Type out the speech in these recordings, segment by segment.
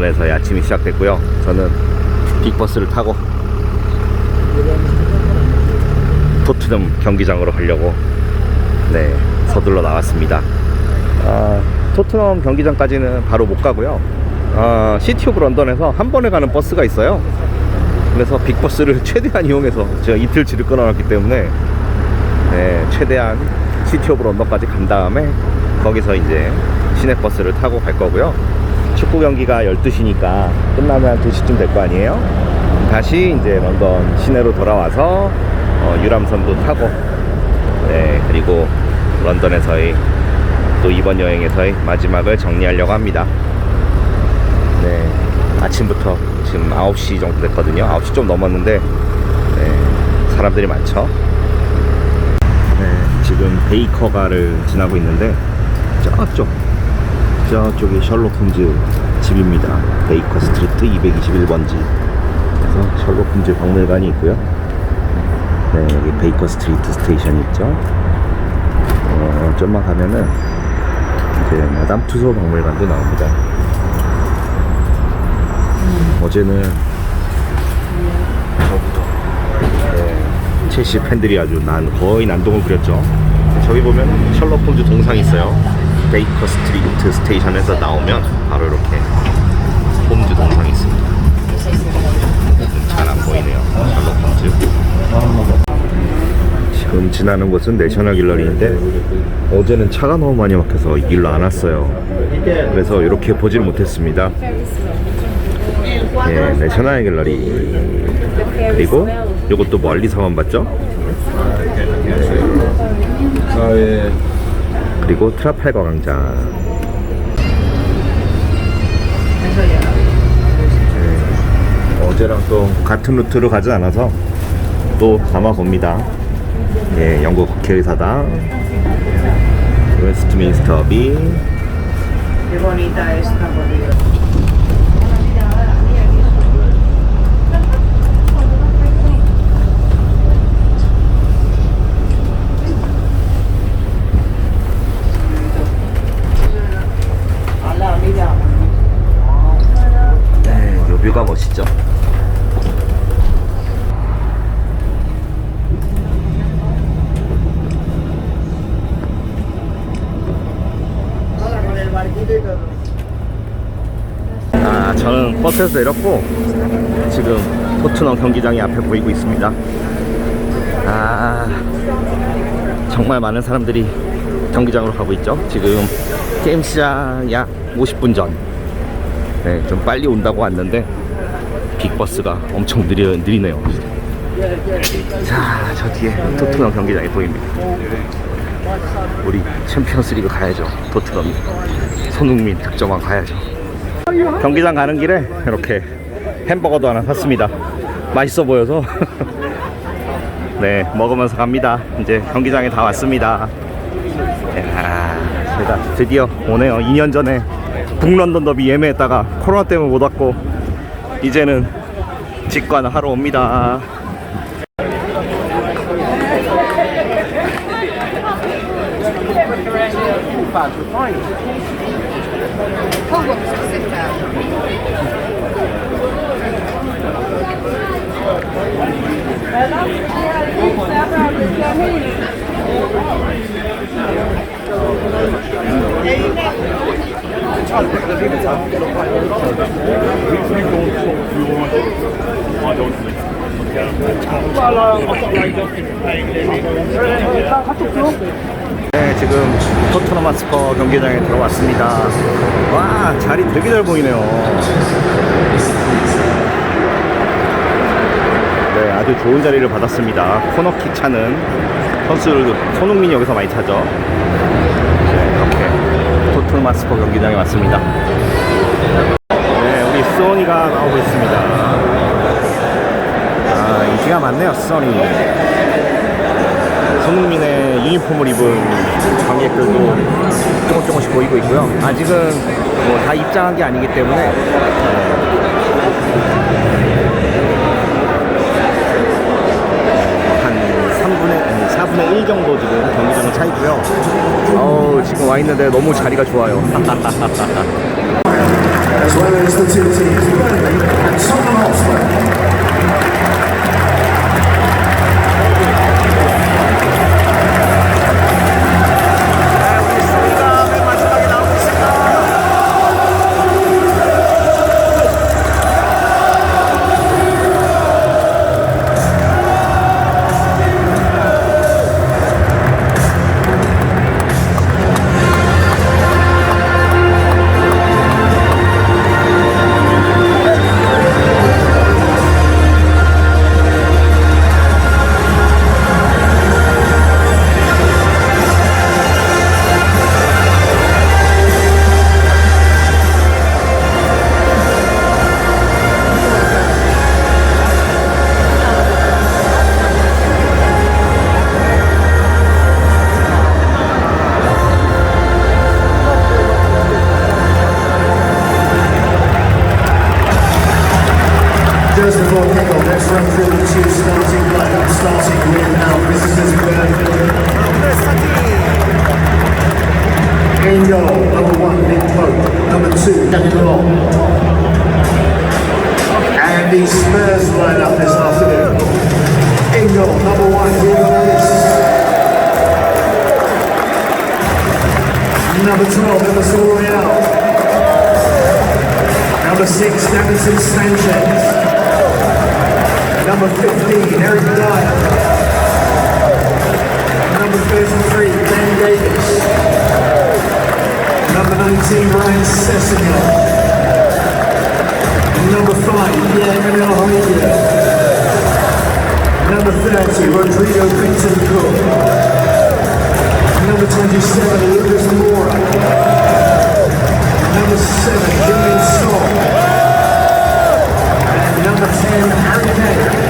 런던에서의 아침이 시작됐고요. 저는 빅버스를 타고 토트넘 경기장으로 가려고 네 서둘러 나왔습니다. 아, 토트넘 경기장까지는 바로 못 가고요. 아, 시티 오브 런던에서 한 번에 가는 버스가 있어요. 그래서 빅버스를 최대한 이용해서 제가 이틀치를 끊어놨기 때문에 네, 최대한 시티 오브 런던까지 간 다음에 거기서 이제 시내버스를 타고 갈 거고요. 축구 경기가 12시니까 끝나면 2시쯤 될 거 아니에요? 다시 이제 런던 시내로 돌아와서 어, 유람선도 타고 네, 그리고 런던에서의 또 이번 여행에서의 마지막을 정리하려고 합니다. 네, 아침부터 지금 9시 정도 됐거든요. 9시 좀 넘었는데 네, 사람들이 많죠. 네, 지금 베이커가를 지나고 있는데 저쪽 저쪽이 셜록 홈즈 집입니다. 베이커 스트리트 221번지. 그래서 셜록 홈즈 박물관이 있고요. 네, 여기 베이커 스트리트 스테이션이 있죠. 어, 좀만 가면은 이제 마담 투소 박물관도 나옵니다. 어제는 저부터 네, 첼시 팬들이 아주 난 거의 난동을 부렸죠. 저기 보면 셜록 홈즈 동상이 있어요. 베이커 스트리트 스테이션에서 나오면 바로 이렇게 홈즈 동상이 있습니다. 잘 안 보이네요. 셜록 홈즈. 지금 지나는 곳은 내셔널 길러리인데 어제는 차가 너무 많이 막혀서 이 길로 안 왔어요. 그래서 이렇게 보질 못했습니다. 예, 내셔널 갤러리 그리고 이것도 멀리서만 봤죠? 아, 예. 그리고 트라팔거 광장 예, 어제랑 또 같은 루트로 가지 않아서 또 담아봅니다. 예, 영국 국회의사당. 웨스트민스터 비 뷰가 멋있죠. 아, 저는 버스에서 내렸고 지금 토트넘 경기장이 앞에 보이고 있습니다. 아, 정말 많은 사람들이 경기장으로 가고 있죠. 지금 게임 시작 약 50분 전. 네, 좀 빨리 온다고 왔는데 빅버스가 엄청 느려, 느리네요. 자, 저 뒤에 토트넘 경기장이 보입니다. 우리 챔피언스리그 가야죠. 토트넘 손흥민 득점왕 가야죠. 경기장 가는 길에 이렇게 햄버거도 하나 샀습니다. 맛있어 보여서 네 먹으면서 갑니다. 이제 경기장에 다 왔습니다. 이야, 제가 드디어 오네요. 2년 전에 북런던 더비 예매했다가 코로나 때문에 못 왔고 이제는 직관을 하러 옵니다. 네, 지금 토트넘 마스퍼 경기장에 들어왔습니다. 와, 자리 되게 잘 보이네요. 네, 아주 좋은 자리를 받았습니다. 코너킥 차는 선수들, 손흥민이 여기서 많이 차죠. 네, 이렇게 토트넘 마스퍼 경기장에 왔습니다. 소니가 나오고 있습니다. 아, 인기가 많네요, 소니. 손흥민의 유니폼을 입은 관객들도 조금 조금씩 보이고 있고요. 아직은 뭐 다 입장한 게 아니기 때문에 한 3분의, 4분의 1 정도 지금 경기장은 차 있기 있는데 너무 자리가 좋아요. as well as the two teams, Burnley and Tottenham Hotspur. Just before kickoff, let's run through the two starting lineups, starting with our visitors Burnley. In goal, number one, Nick Pope. Number two, Kevin Long. And the Spurs lineup this afternoon. In number one, Diego. Number 12, Emerson Royale. Number 6, Davinson Sanchez. Number 15, Eric Dyer. Number 33, Ben Davis. Number 19, Ryan Sessegnon. Number 5, Pierre-Emile Hoybier. Number 30, Rodrigo Pinton Cook. Number 27, Lucas Moura. Number 7, Julian Song. Number 10, Harry Kane.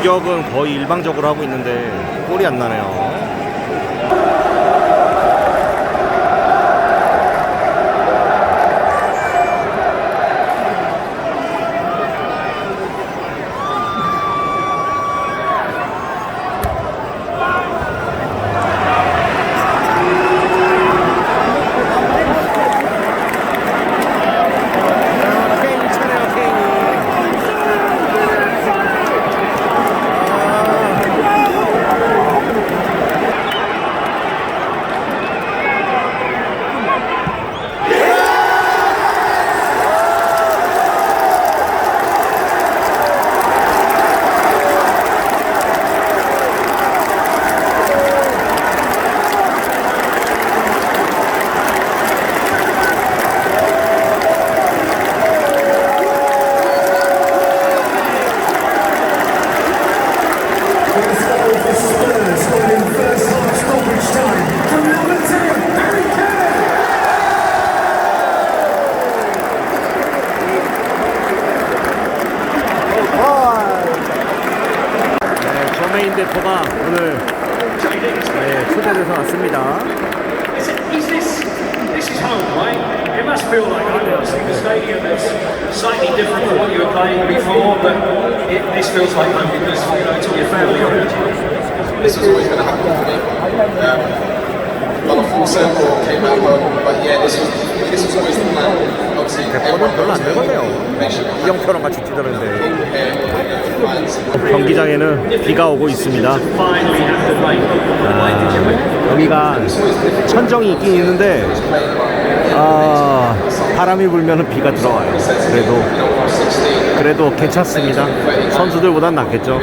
공격은 거의 일방적으로 하고 있는데 골이 안 나네요. 케인이 차네요, 케인이. Let's go for Spurs, holding first half stoppage time from number 10, Harry Kane. 네, 저메인 대포가 오늘 네, 초대돼서 왔습니다. Is, it, is this this is home, right? It must feel like home. I think the stadium is slightly different from what you were playing before, but it, this feels like home because you know all your family you. this was always going to happen for me. Um, but a full circle came out well. But yeah, this was this was always the plan. Obviously, 대포는 별로 안 되거든요. 이영표랑 같이 뛰더는데 경기장에는 비가 오고 있습니다. To make? 여기가 천정이 있긴 있는데 아, 바람이 불면 비가 들어와요. 그래도 그래도 괜찮습니다. 선수들보단 낫겠죠.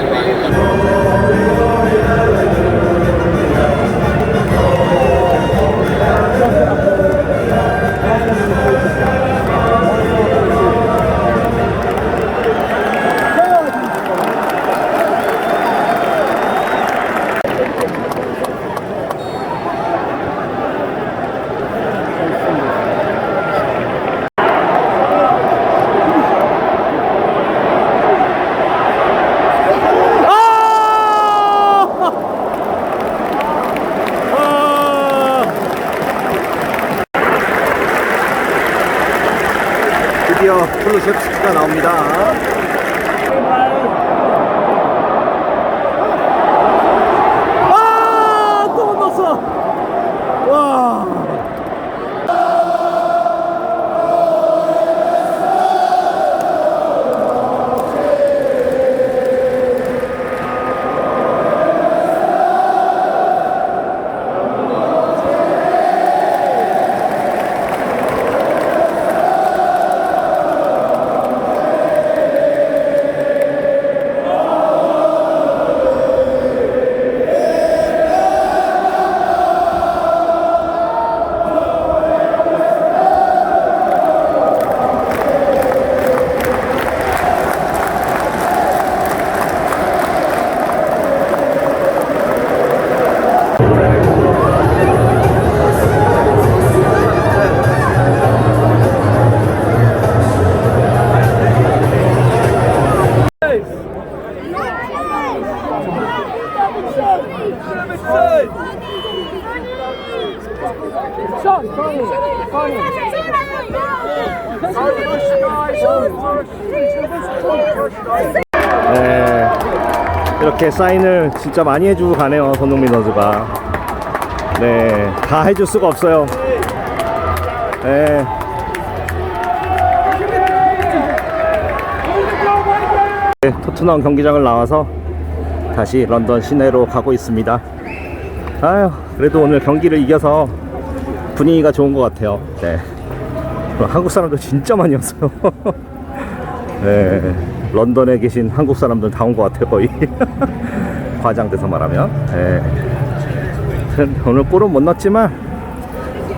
나옵니다. 이렇게 사인을 진짜 많이 해주고 가네요, 손흥민 선수가. 네, 다 해줄 수가 없어요. 네. 네, 토트넘 경기장을 나와서 다시 런던 시내로 가고 있습니다. 아유, 그래도 오늘 경기를 이겨서 분위기가 좋은 것 같아요. 네. 한국 사람들 진짜 많이 왔어요. 네, 런던에 계신 한국 사람들 다 온 것 같아요, 거의. 과장돼서 말하면. 네. 하여튼 오늘 골은 못 넣었지만,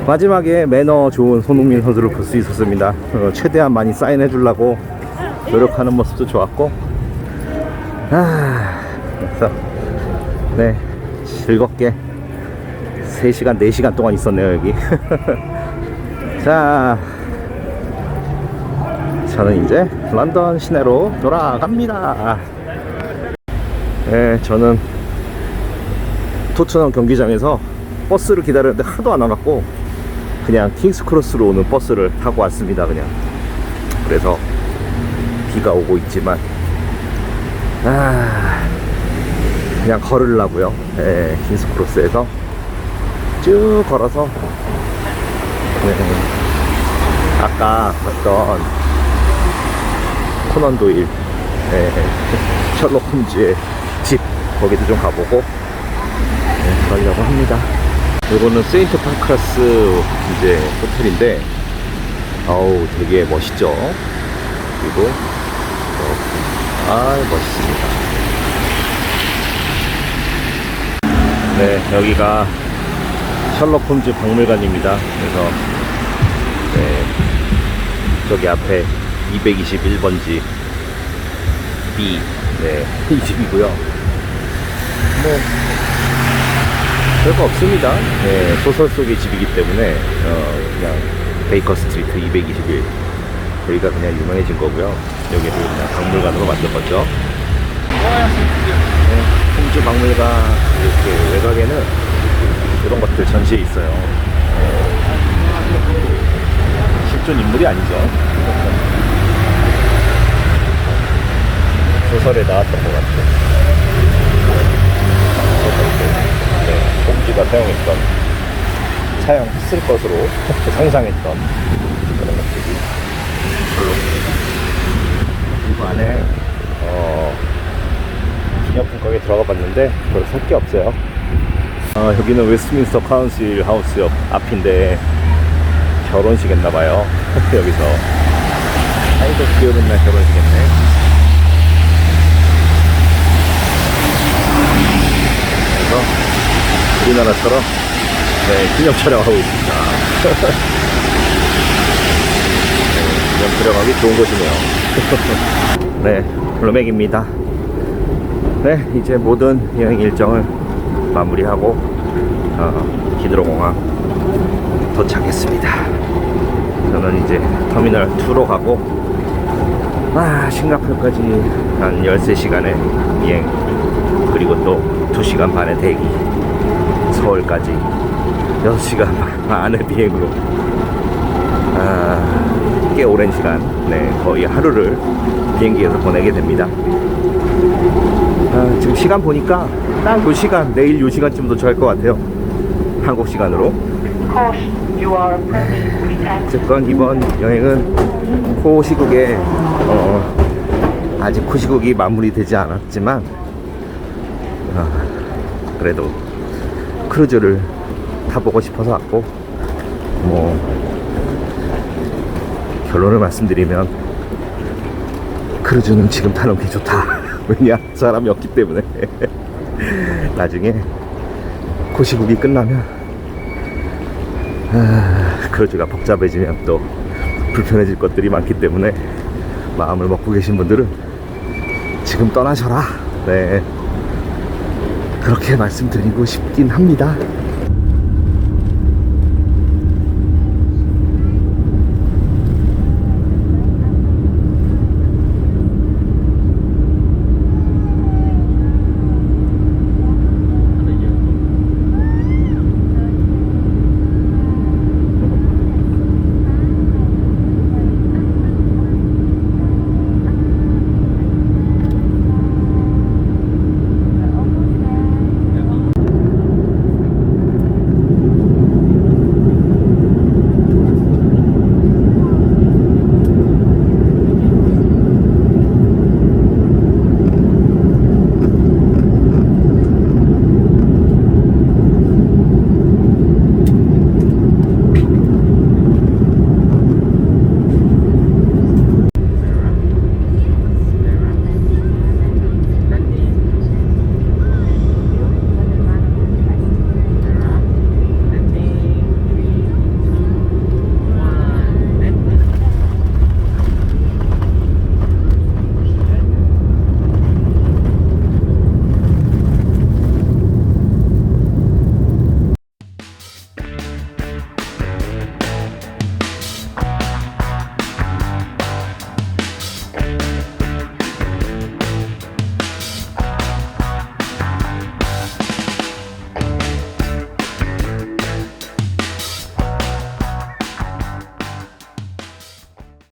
마지막에 매너 좋은 손흥민 선수를 볼 수 있었습니다. 어, 최대한 많이 사인해 주려고 노력하는 모습도 좋았고, 아, 그래서, 네, 즐겁게 3시간, 4시간 동안 있었네요, 여기. 자, 저는 이제 런던 시내로 돌아갑니다. 네, 저는 토트넘 경기장에서 버스를 기다렸는데 하도 안 와갖고 그냥 킹스 크로스로 오는 버스를 타고 왔습니다. 그냥 그래서 비가 오고 있지만 아 그냥 걸으려고요. 네, 킹스 크로스에서 쭉 걸어서 네, 아까 봤던 코난 도일 네, 셜록 홈즈의 집 거기도 좀 가보고 네, 가려고 합니다. 이거는 세인트 판크라스 이제 호텔인데 어우 되게 멋있죠. 그리고 어, 아 멋있습니다. 네 여기가 셜록 홈즈 박물관입니다. 그래서 네, 저기 앞에 221번지 B 네, 이 집이고요. 뭐 별거 없습니다. 네, 소설 속의 집이기 때문에 어, 그냥 베이커 스트리트 221 여기가 그냥 유명해진 거고요. 여기를 그냥 박물관으로 만든 거죠. 네, 홈즈 박물관 이렇게 외곽에는 이런 것들 전시해 있어요. 실존 인물이 아니죠. 소설에 나왔던 것 같아요. 네, 홈즈가 사용했던 사용했을 것으로 상상했던 그런 것들이 별로 그리고 안에 어, 기념품 가게 들어가 봤는데 별살게 없어요. 아, 여기는 웨스트민스터 카운슬 하우스 옆 앞인데 결혼식 했나 봐요. 여기서 아이고 귀여운 날 결혼식 했네. 그래서 우리나라처럼 네, 기념 촬영하고 있습니다. 네, 기념 촬영하기 좋은 곳이네요. 네, 로맥입니다. 네, 이제 모든 여행 일정을 마무리하고 어, 히드로 공항 도착했습니다. 저는 이제 터미널 2로 가고 아, 싱가포르까지 한 13시간의 비행 그리고 또 2시간 반의 대기 서울까지. 6시간 반의 비행으로. 아, 꽤 오랜 시간 네, 거의 하루를 비행기에서 보내게 됩니다. 아, 지금 시간 보니까 딱요 시간 내일 요 시간쯤 도착할 것 같아요. 한국 시간으로. 어쨌건 이번 여행은 코 시국에 어, 아직 코 시국이 마무리되지 않았지만 어, 그래도 크루즈를 타보고 싶어서 왔고 뭐 결론을 말씀드리면 크루즈는 지금 타는 게 좋다 왜냐 사람이 없기 때문에 나중에 코 시국이 끝나면 아, 크루즈가 복잡해지면 또 불편해질 것들이 많기 때문에 마음을 먹고 계신 분들은 지금 떠나셔라. 네. 그렇게 말씀드리고 싶긴 합니다.